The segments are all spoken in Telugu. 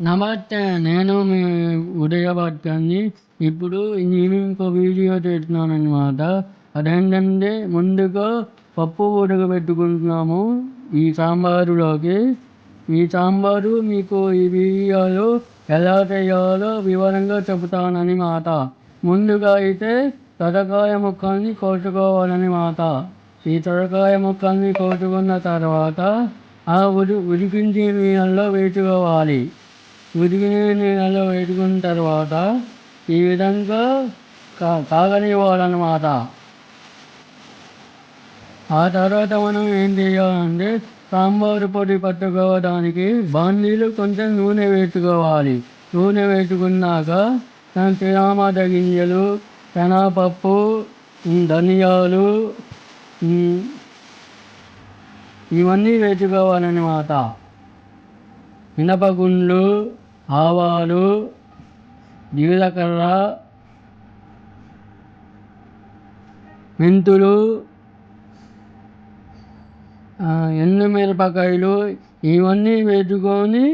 నమస్తే నేను మీ ఉదయభాస్కర్ని ఇప్పుడు నేను ఇంకో వీడియో చేస్తున్నాను అనమాట అదేంటంటే ముందుగా పప్పు ఉడకబెట్టుకుంటున్నాము ఈ సాంబారులోకి. ఈ సాంబారు మీకు ఈ వీడియోలో ఎలా చేయాలో వివరంగా చెబుతానని మాట. ముందుగా అయితే తొరకాయ ముక్కల్ని కోసుకోవాలని మాట ఈ తొరకాయ ముక్కల్ని కోసుకున్న తర్వాత ఆ ఉడి ఉడికించిన నీళ్ళలో వేసుకోవాలి. ఉడికిన నీళ్ళలో వేసుకున్న తర్వాత ఈ విధంగా కా కాగనివ్వాలన్నమాట ఆ తర్వాత మనం ఏం చేయాలంటే సాంబారు పొడి పట్టుకోవడానికి బాండీలు కొంచెం నూనె వేసుకోవాలి. నూనె వేసుకున్నాక తినామాత గింజలు శనగపప్పు ధనియాలు ఇవన్నీ వేసుకోవాలన్నమాట. మినపగుండ్లు ఆవాలు జీలకర్ర మెంతులు ఎండుమిరపకాయలు ఇవన్నీ వేసుకొని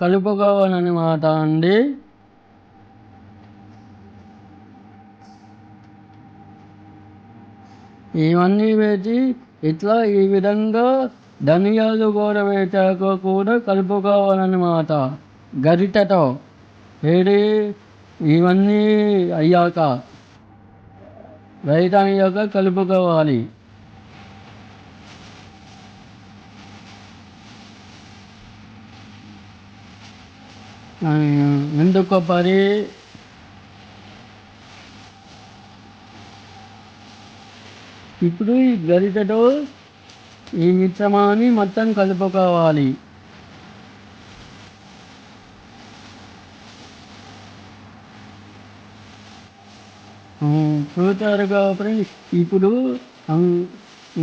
కలుపుకోవాలన్నమాట అండి. ఇవన్నీ వేసి ఇట్లా ఈ విధంగా ధనియాలు కూడా వేసాక కూడా కలుపుకోవాలన్నమాట. గరిటెతో ఏది ఇవన్నీ అయ్యాక రైత అయ్యాక కలుపుకోవాలి. ఎండు కొబ్బరి ఇప్పుడు ఈ గరిటెతో ఈ మిశ్రమాన్ని మొత్తం కలుపుకోవాలి. చూతారు కాబట్టి ఇప్పుడు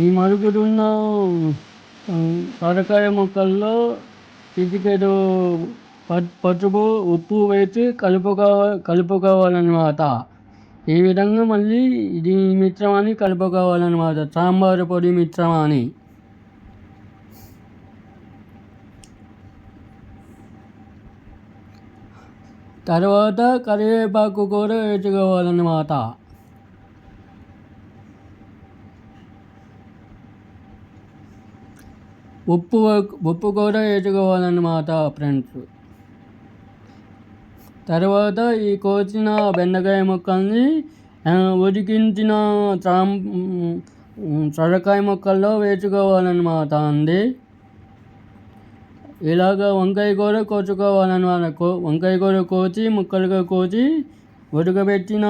ఈ మరుగుతున్న సొరకాయ ముక్కల్లో చిటికెడు పసుపు ఉప్పు వేసి కలుపుకో కలుపుకోవాలన్నమాట. ఈ విధంగా మళ్ళీ ఇది మిశ్రమాన్ని కలుపుకోవాలన్నమాట. సాంబారు పొడి మిశ్రమాన్ని. తర్వాత కరివేపాకు కూర వేసుకోవాలన్నమాట ఉప్పు ఉప్పు కూడా వేసుకోవాలన్నమాట ఫ్రెండ్స్. తర్వాత ఈ కోసిన బెండకాయ ముక్కల్ని ఉడికించిన చాం సొరకాయ ముక్కల్లో వేసుకోవాలన్నమాట అండి. ఇలాగ వంకాయ కూర కోసుకోవాలన్నమాట కో వంకాయ కూర కోసి ముక్కలుగా కోసి ఉడకబెట్టిన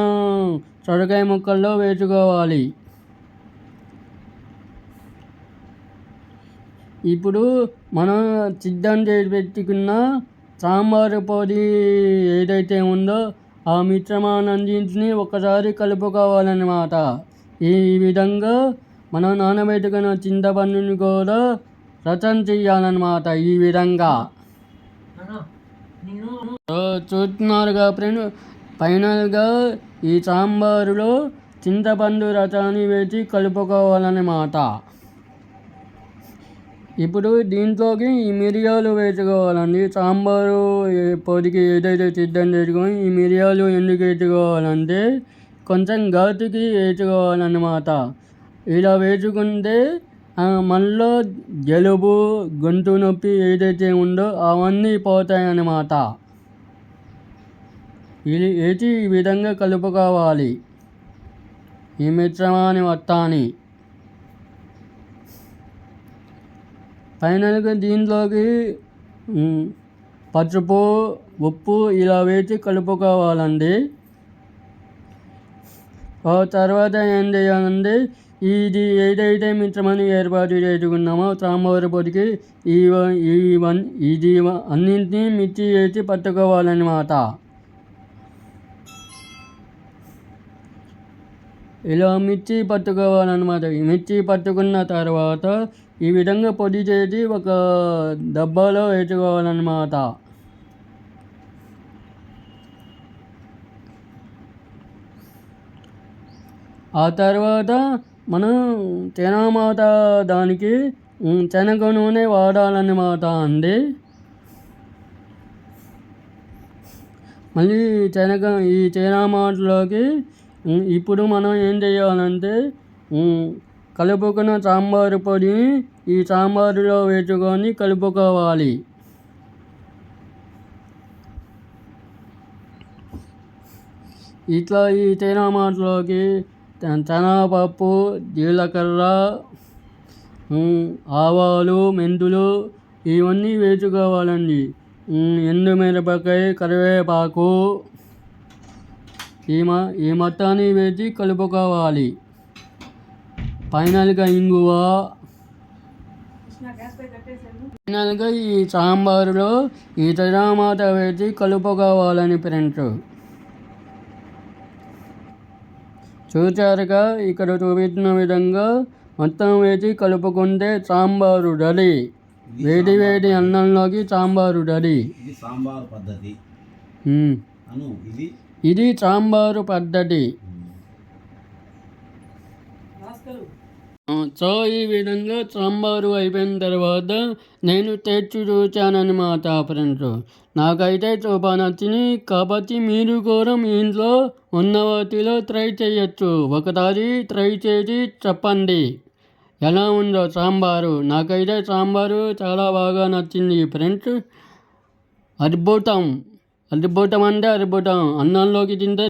సొరకాయ ముక్కల్లో వేసుకోవాలి. ఇప్పుడు మనం సిద్ధం చేసి పెట్టుకున్న సాంబారు పొడి ఏదైతే ఉందో ఆ మిశ్రమాన్నింటిని ఒకసారి కలుపుకోవాలన్నమాట. ఈ విధంగా మనం నానబెట్టుకున్న చింతపండుని కూడా రచన చెయ్యాలన్నమాట ఈ విధంగా. చూస్తున్నారుగా ఫ్రెండ్ ఫైనల్గా ఈ సాంబారులో చింతపండు రసాన్ని వేసి కలుపుకోవాలన్నమాట. ఇప్పుడు దీంట్లోకి ఈ మిరియాలు వేసుకోవాలండి. సాంబారు పొడికి ఏదైతే సిద్ధం చేసుకొని ఈ మిరియాలు ఎందుకు వేసుకోవాలంటే కొంచెం ఘాటుకి వేసుకోవాలన్నమాట. ఇలా వేసుకుంటే మనలో జలుబు గొంతు నొప్పి ఏదైతే ఉందో అవన్నీ పోతాయన్నమాట. ఇది ఏది ఈ విధంగా కలుపుకోవాలి. ఈ మిశ్రమాన్ని మొత్తాన్ని. ఫైనల్గా దీంట్లోకి పసుపు ఉప్పు ఇలా వేసి కలుపుకోవాలండి. తర్వాత ఏం చేయాలండి? ఇది ఏదైతే మిత్రమని ఏర్పాటు చేసుకున్నామో సాంబారు పొడికి ఈ వన్ ఇది అన్నింటినీ మిర్చి చేసి పట్టుకోవాలన్నమాట. ఇలా మిర్చి పట్టుకోవాలన్నమాట. మిర్చి పట్టుకున్న తర్వాత ఈ విధంగా పొడి చేసి ఒక డబ్బాలో వేసుకోవాలన్నమాట. ఆ తర్వాత మనం తినమాత దానికి శనగ నూనె వాడాలన్నమాట అండి మళ్ళీ శనగ ఈ తేనమాటలోకి ఇప్పుడు మనం ఏం చేయాలంటే కలుపుకున్న సాంబారు పొడిని ఈ సాంబారులో వేసుకొని కలుపుకోవాలి. ఇట్లా ఈ తేనమాటలోకి శనగపప్పు జీలకర్ర ఆవాలు మెంతులు ఇవన్నీ వేసుకోవాలండి. ఎండుమిరపకాయ కరివేపాకు ఈ మ ఈ మొత్తాన్ని వేసి కలుపుకోవాలి. ఫైనల్గా ఇంగువ. ఫైనల్గా ఈ సాంబారులో ఈ టమాటా వేసి కలుపుకోవాలని ఫ్రెండ్స్. చూచారుగా ఇక్కడ చూపించిన విధంగా మొత్తం వేసి కలుపుకుంటే సాంబారు రెడీ వేడి వేడి అన్నంలోకి సాంబారు ఇది సాంబార్ పద్ధతి. ఇది సాంబారు పద్ధతి ఆ, సో ఈ విధంగా సాంబారు అయిపోయిన తర్వాత నేను తెచ్చి మా ఫ్రెండ్స్ నాకైతే చూపా నచ్చింది. కాబట్టి మీరు కూడా మీ ఇంట్లో ఉన్న వాటిలో ట్రై చేయొచ్చు. ఒకసారి ట్రై చేసి చెప్పండి. ఎలా ఉందో సాంబారు? నాకైతే సాంబారు చాలా బాగా నచ్చింది ఫ్రెండ్స్ అద్భుతం. అద్భుతం అంటే అద్భుతం. అన్నంలోకి తింటే